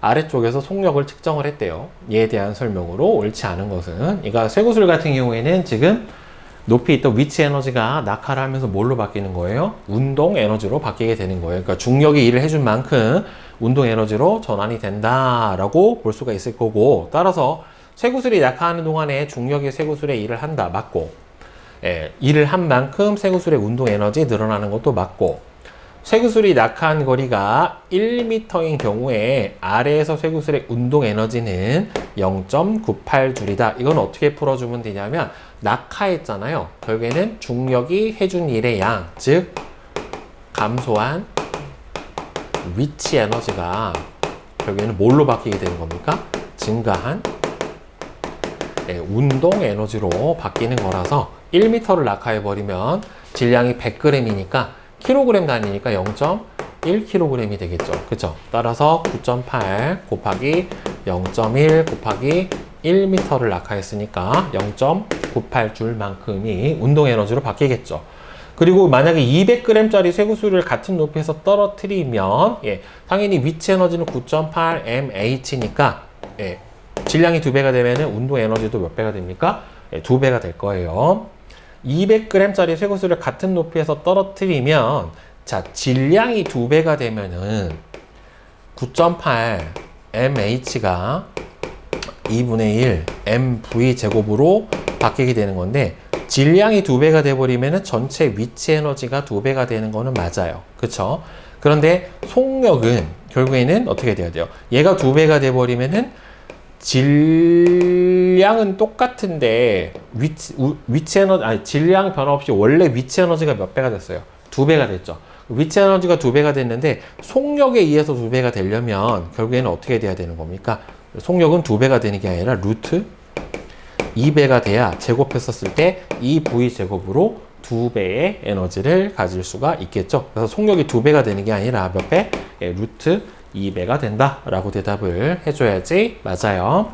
아래쪽에서 속력을 측정을 했대요. 이에 대한 설명으로 옳지 않은 것은 그러니까 쇠구슬 같은 경우에는 지금 높이 있던 위치 에너지가 낙하를 하면서 뭘로 바뀌는 거예요? 운동 에너지로 바뀌게 되는 거예요. 그러니까 중력이 일을 해준 만큼 운동 에너지로 전환이 된다라고 볼 수가 있을 거고 따라서 쇠구슬이 낙하하는 동안에 중력이 쇠구슬의 일을 한다 맞고 예, 일을 한 만큼 쇠구슬의 운동 에너지 늘어나는 것도 맞고 쇠구슬이 낙하한 거리가 1m인 경우에 아래에서 쇠구슬의 운동 에너지는 0.98줄이다. 이건 어떻게 풀어주면 되냐면 낙하했잖아요. 결국에는 중력이 해준 일의 양, 즉 감소한 위치 에너지가 결국에는 뭘로 바뀌게 되는 겁니까? 증가한 예, 운동 에너지로 바뀌는 거라서 1m를 낙하해 버리면 질량이 100g이니까 킬로그램 단위니까 0.1kg이 되겠죠. 그쵸? 따라서 9.8 곱하기 0.1 곱하기 1m를 낙하했으니까 0.98줄만큼이 운동 에너지로 바뀌겠죠. 그리고 만약에 200g짜리 쇠구슬을 같은 높이에서 떨어뜨리면 예, 당연히 위치 에너지는 9.8 mh니까 예, 질량이 두 배가 되면 운동 에너지도 몇 배가 됩니까? 예, 두 배가 될 거예요. 200g짜리 쇠구슬을 같은 높이에서 떨어뜨리면 자 질량이 두 배가 되면은 9.8 mh가 2분의 1 mv 제곱으로 바뀌게 되는 건데 질량이 두 배가 돼버리면 전체 위치 에너지가 두 배가 되는 거는 맞아요. 그쵸? 그런데 속력은 결국에는 어떻게 돼야 돼요? 얘가 두 배가 돼버리면은 질량은 똑같은데 위치, 우- 위치 에너지, 아니, 질량 변화 없이 원래 위치 에너지가 몇 배가 됐어요? 두 배가 됐죠. 위치 에너지가 두 배가 됐는데 속력에 의해서 두 배가 되려면 결국에는 어떻게 돼야 되는 겁니까? 속력은 두 배가 되는 게 아니라 루트 2배가 돼야 제곱했었을 때 이 V 제곱으로 두 배의 에너지를 가질 수가 있겠죠. 그래서 속력이 두 배가 되는 게 아니라 몇 배? 예, 루트 2배가 된다라고 대답을 해줘야지 맞아요.